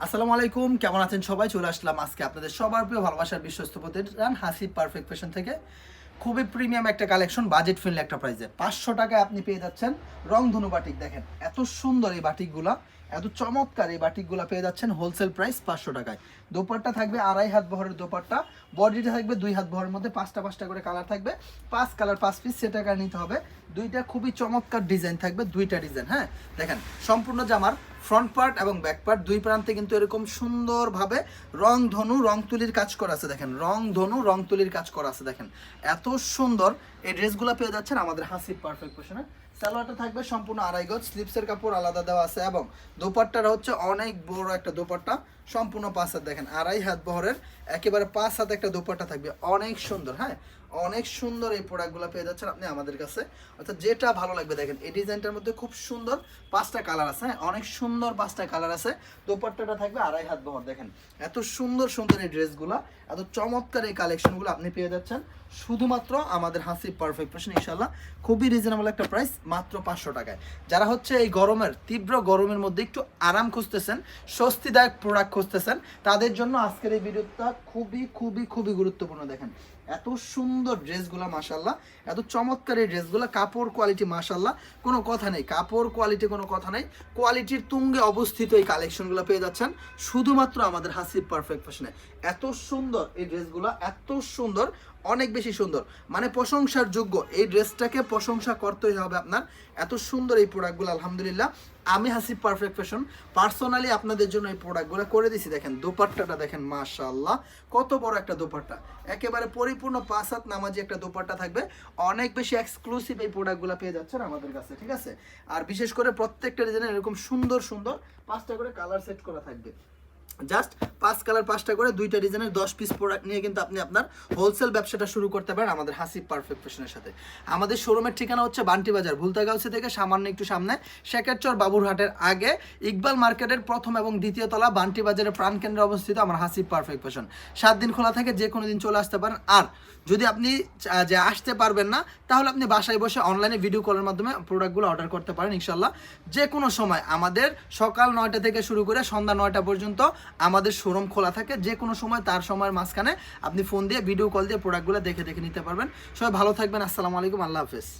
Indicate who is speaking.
Speaker 1: আসসালামু আলাইকুম, কেমন আছেন সবাই? চলে আসলাম আজকে আপনাদের সবার প্রিয় ভালোবাসার বিশ্বস্ত প্রতিষ্ঠান হাসি পারফেক্ট ফ্যাশন থেকে। খুবই প্রিমিয়াম একটা কালেকশন বাজেট ফ্রেন্ডলি একটা প্রাইসে পাঁচশো টাকায় আপনি পেয়ে যাচ্ছেন রংধনু বাটিক দেখেন। এত সুন্দর এই বাটিকগুলা এত চমৎকার এই বাটিকগুলা পেয়ে যাচ্ছেন হোলসেল প্রাইস পাঁচশো টাকায়। দোপাট্টা থাকবে আড়াই হাত বহরের দোপাট্টা বডিটা থাকবে দুই হাত বহরের মধ্যে, পাঁচটা পাঁচটা করে কালার থাকবে। পাঁচ কালার পাঁচ পিস সে টাকা নিতে হবে। দুইটা খুবই চমৎকার ডিজাইন থাকবে, দুইটা ডিজাইন হ্যাঁ? দেখেন, সম্পূর্ণ জামার ফ্রন্ট পার্ট এবং ব্যাক পার্ট দুই প্রান্তে কিন্তু এরকম সুন্দরভাবে রং ধনু, রং তুলির কাজ করা আছে দেখেন। রং ধনু, রং তুলির কাজ করা আছে দেখেন। এত সুন্দর এই ড্রেসগুলো পেয়ে যাচ্ছেন আমাদের হাসি পারফেক্ট পোশনে সালোয়ারটা থাকবে সম্পূর্ণ আড়াই গজ স্লিপসের কাপড় আলাদা দেওয়া আছে এবং দোপাট্টাটা হচ্ছে অনেক বড় একটা দোপাট্টা, সম্পূর্ণ পাঁচ হাত দেখেন। আড়াই হাত বহরের, একেবারে পাঁচ হাত একটা দোপাট্টা থাকবে। অনেক সুন্দর হ্যাঁ? অনেক সুন্দর এই প্রোডাক্টগুলো পেয়ে যাচ্ছেন আপনি আমাদের কাছে। অর্থাৎ যেটা ভালো লাগবে দেখেন, এই ডিজাইনটার মধ্যে খুব সুন্দর পাঁচটা কালার আছে হ্যাঁ? অনেক সুন্দর পাঁচটা কালার আছে। দোপাট্টাটা থাকবে আড়াই হাত বহর, দেখেন। এত সুন্দর সুন্দর এই ড্রেসগুলো, এত চমৎকার এই কালেকশনগুলো আপনি পেয়ে যাচ্ছেন। শুধুমাত্র আমাদের হাসি পারফেক্ট ফ্যাশন ইনশাল্লাহ খুবই রিজনেবল একটা প্রাইস মাত্র পাঁচশো টাকায়। যারা হচ্ছে এই গরমের, তীব্র গরমের মধ্যে একটু আরাম খুঁজতেছেন, স্বস্তিদায়ক প্রোডাক্ট খুঁজতেছেন, তাদের জন্য আজকের এই ভিডিওটা খুবই খুবই খুবই গুরুত্বপূর্ণ, দেখেন। এত সুন্দর ড্রেসগুলো মাসাল্লাহ এত চমৎকার এই ড্রেসগুলো, কাপড় কোয়ালিটি মাসাল্লাহ কোনো কথা নেই, কাপড় কোয়ালিটি কোনো কথা নেই। কোয়ালিটির তুঙ্গে অবস্থিত এই কালেকশনগুলো পেয়ে যাচ্ছেন শুধুমাত্র আমাদের হাসিব পারফেক্ট ফ্যাশনে এত সুন্দর এই ড্রেসগুলো, এত সুন্দর। অনেক বেশি সুন্দর। মানে প্রশংসার যোগ্য। এই ড্রেসটাকে প্রশংসা করতেই হবে আপনার। এত সুন্দর এই প্রোডাক্টগুলো আলহামদুলিল্লাহ। আমি হাসি পারফেক্ট ফ্যাশন পার্সোনালি আপনাদের জন্য এই প্রোডাক্টগুলো করে দিছি। দেখেন, দোপাট্টাটা দেখেন, মাশাআল্লাহ। কত বড় একটা দোপাট্টা। একেবারে পরিপূর্ণ পাঁচ হাত নামাজি একটা দোপাট্টা থাকবে। অনেক বেশি এক্সক্লুসিভ এই প্রোডাক্টগুলো পেয়ে যাচ্ছেন আমাদের কাছে, ঠিক আছে? আর বিশেষ করে প্রত্যেকটা ডিজাইনের এরকম সুন্দর সুন্দর পাঁচটা করে কালার সেট করা থাকবে। জাস্ট পাঁচ কালার, পাঁচটা করে দুইটা ডিজাইনের দশ পিস প্রোডাক্ট নিয়ে কিন্তু আপনি আপনার হোলসেল ব্যবসাটা শুরু করতে পারেন আমাদের হাসিব পারফেক্ট ফ্যাশনের সাথে। আমাদের শোরুমের ঠিকানা হচ্ছে বান্টি বাজার ভুলতাগাউসি থেকে সামান্য একটু সামনে, শেখেরচর, বাবুরহাটের আগে ইকবাল মার্কেটের প্রথম এবং দ্বিতীয় তলা বান্টি বাজারের প্রাণকেন্দ্রে অবস্থিত আমার হাসিব পারফেক্ট ফ্যাশন সাত দিন খোলা থাকে, যে কোনো দিন চলে আসতে পারেন। আর যদি আপনি যে আসতে পারবেন না, তাহলে আপনি বাসায় বসে অনলাইনে ভিডিও কলের মাধ্যমে প্রোডাক্টগুলো অর্ডার করতে পারেন ইনশাল্লাহ যে কোনো সময় আমাদের সকাল নয়টা থেকে শুরু করে সন্ধ্যা নয়টা পর্যন্ত আমাদের শোরুম খোলা থাকে, যে কোনো সময় তার সময়ের মাঝখানে আপনি ফোন দিয়ে ভিডিও কল দিয়ে প্রোডাক্টগুলো দেখে দেখে নিতে পারবেন। সবাই ভালো থাকবেন, আসসালামু আলাইকুম, আল্লাহ হাফেজ।